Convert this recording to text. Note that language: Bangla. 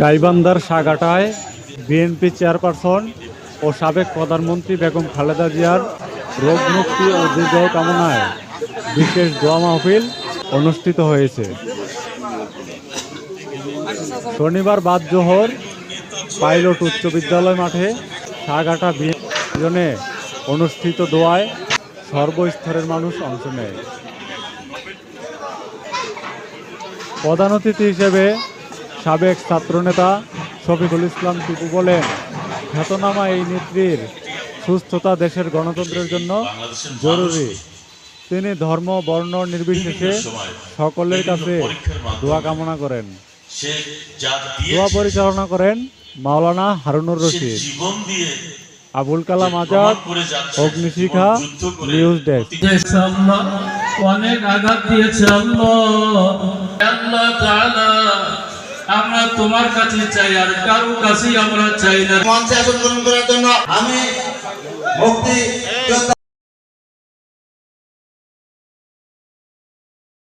গাইবান্ধার সাগাটায় বিএনপি চেয়ারপারসন ও সাবেক প্রধানমন্ত্রী বেগম খালেদা জিয়ার রোগ মুক্তি ও বিজয় কামনায় বিশেষ দোয়া মাহফিল অনুষ্ঠিত হয়েছে। শনিবার বাদ জোহর পাইলট উচ্চ বিদ্যালয় মাঠে সাগাটা বিজনে অনুষ্ঠিত দোয়ায় সর্বস্তরের মানুষ অংশ নেয়। প্রধান অতিথি হিসেবে সাবেক ছাত্রনেতা শফিকুল ইসলাম টিপু বলেন খ্যাতনামা এই নেত্রীর সুস্থতা দেশের গণতন্ত্রের জন্য জরুরি। তিনি ধর্ম বর্ণ নির্বিশেষে সকলের কাছে দোয়া কামনা করেন। দোয়া পরিচালনা করেন Maulana Harunur Rashid. Abul Kalam Azad Agnishikha news desk. অনেক আঘাত দিয়েছে আল্লাহ। আল্লাহ তাআলা আমরা তোমার কাছে চাই, আর কারও কাছেই আমরা চাই না। মঞ্চে আসন গ্রহণ করার জন্য আমি মুক্তি